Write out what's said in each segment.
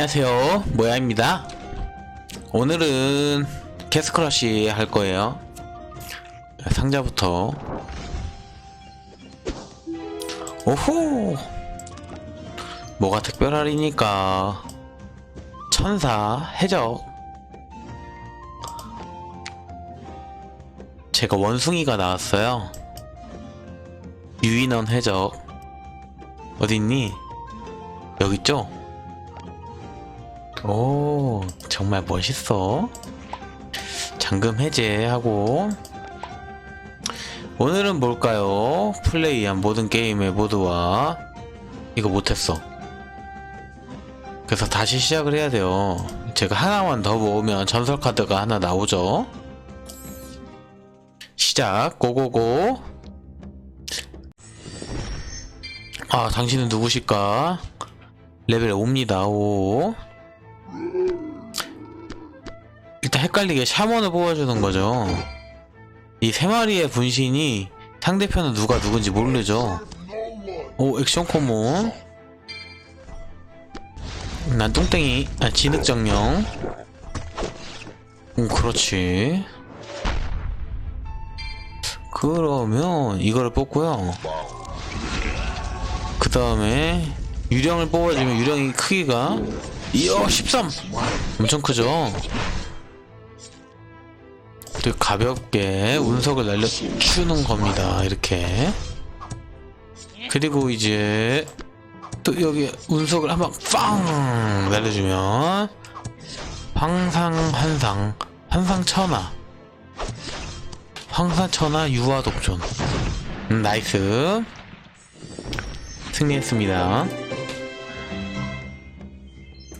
안녕하세요. 모야입니다. 오늘은 캐스크러쉬 할 거예요. 상자부터. 오호! 뭐가 특별하리니까. 천사 해적. 제가 원숭이가 나왔어요. 유인원 해적. 어딨니? 여기 있죠? 오, 정말 멋있어. 잠금 해제하고. 오늘은 뭘까요? 플레이한 모든 게임의 모두와 이거 못했어. 그래서 다시 시작을 해야 돼요. 제가 하나만 더 모으면 전설 카드가 하나 나오죠. 시작, 고고고. 아, 당신은 누구실까? 레벨 5입니다, 5. 일단 헷갈리게 샤먼을 뽑아주는 거죠. 이 세 마리의 분신이 상대편은 누가 누군지 모르죠. 오, 액션 코몬. 난 뚱땡이, 아, 진흙 정령. 오, 그렇지. 그러면 이거를 뽑고요. 그 다음에 유령을 뽑아주면 유령이 크기가 이야 13 엄청 크죠? 되게 가볍게 운석을 날려주는 겁니다 이렇게. 그리고 이제 또 여기 운석을 한번 빵 날려주면 황상 환상 환상 천하. 황상 천하 유화 독존. 음, 나이스. 승리했습니다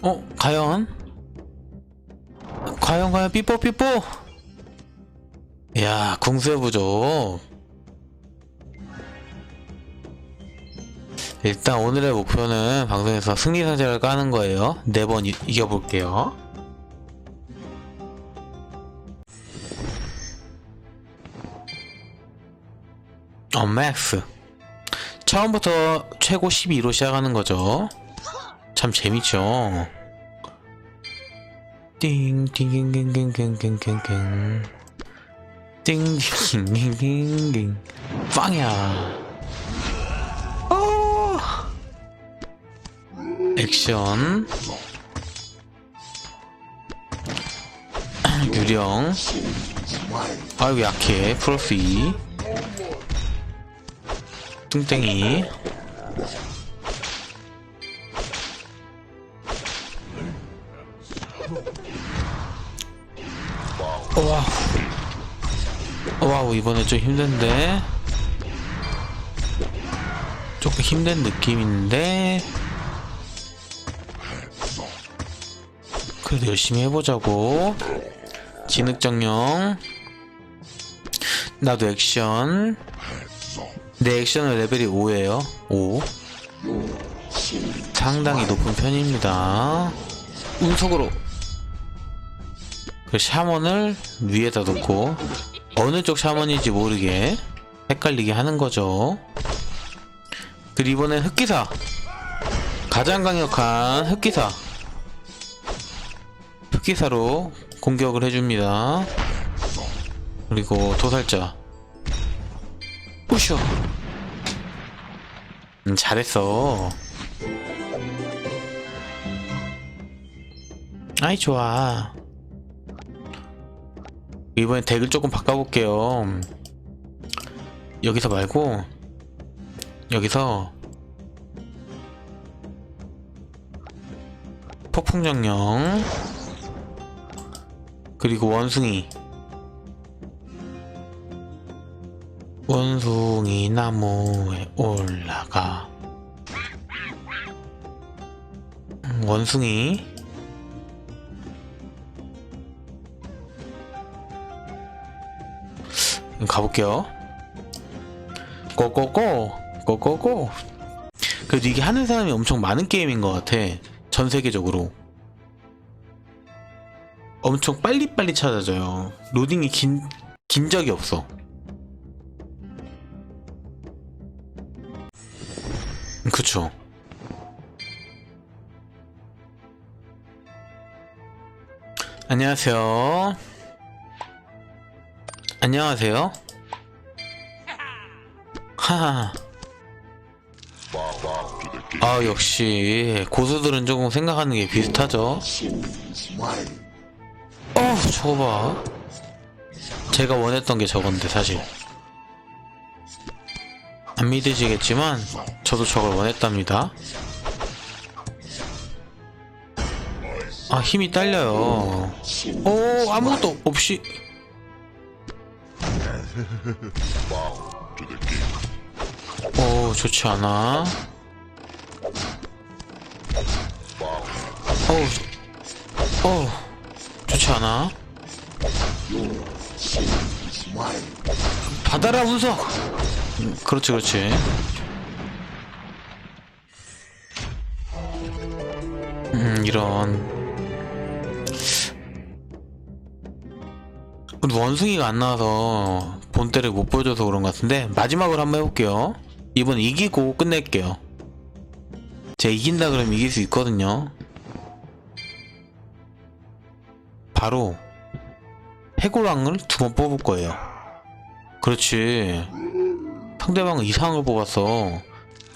어, 과연? 과연, 과연, 삐뽀, 삐뽀! 이야, 궁수해보죠. 일단 오늘의 목표는 방송에서 승리 상자를 까는 거예요. 네 번 이겨볼게요. 어, 맥스. 처음부터 최고 12로 시작하는 거죠. 참 재밌죠. 띵띵띵띵띵띵띵띵 띵띵띵띵띵 빵이야. 어! 액션 유령 아이고 약해 2 뚱땡이 와우. 이번에 좀 힘든데. 조금 힘든 느낌인데. 그래도 열심히 해보자고. 진흙정령. 나도 액션. 내 액션은 레벨이 5에요. 5. 상당히 높은 편입니다. 운석으로. 그 샤먼을 위에다 놓고 어느 쪽 샤먼인지 모르게 헷갈리게 하는 거죠. 그리고 이번엔 흑기사 가장 강력한 흑기사 흑기사로 공격을 해줍니다. 그리고 도살자 우쇼 음, 잘했어. 아이 좋아. 이번엔 덱을 조금 바꿔볼게요. 여기서 말고 여기서 폭풍정령 그리고 원숭이. 원숭이 나무에 올라가. 음, 원숭이 가볼게요. 고고고 고고고. 그래도 이게 하는 사람이 엄청 많은 게임인 것 같아. 전 세계적으로. 엄청 빨리빨리 찾아져요. 로딩이 긴, 긴 적이 없어. 그쵸. 안녕하세요. 안녕하세요. 하하. 아, 역시, 고수들은 조금 생각하는 게 비슷하죠? 어, 저거 봐. 제가 원했던 게 저건데, 사실. 안 믿으시겠지만, 저도 저걸 원했답니다. 아, 힘이 딸려요. 오, 아무것도 없이. 오, 좋지 않아. 어우, 어우, 좋지 않아. 받아라, 운석! 음, 그렇지, 그렇지. 음, 이런. 원숭이가 안 나와서 본때를 못 보여줘서 그런 것 같은데 마지막으로 한번 해볼게요. 이번 이기고 끝낼게요. 제가 이긴다 그러면 이길 수 있거든요. 바로 해골왕을 두 번 뽑을 거예요. 그렇지. 상대방은 이상을 뽑았어.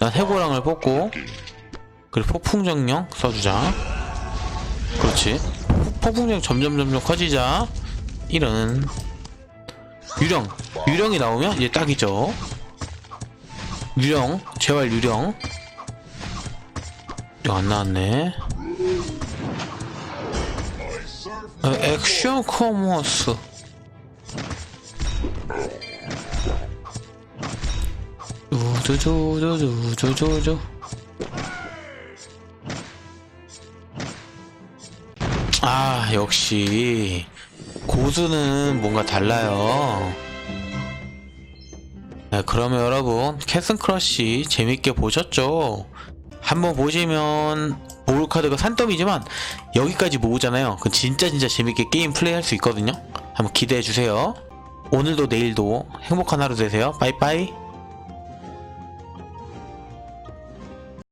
난 해골왕을 뽑고 그리고 폭풍정령 써주자. 그렇지. 폭풍정 점점 점점 커지자. 이런 유령. 유령이 나오면 이제 딱이죠. 유령. 재활 유령. 이거 안 나왔네. 어, 액션 커머스. 우두두두두두두두. 아 역시 고수는 뭔가 달라요. 네, 그러면 여러분 캐슨 크러쉬 재밌게 보셨죠? 한번 보시면 모을 카드가 산더미지만 여기까지 모으잖아요. 그 진짜 진짜 재밌게 게임 플레이할 수 있거든요. 한번 기대해 주세요. 오늘도 내일도 행복한 하루 되세요. 빠이빠이.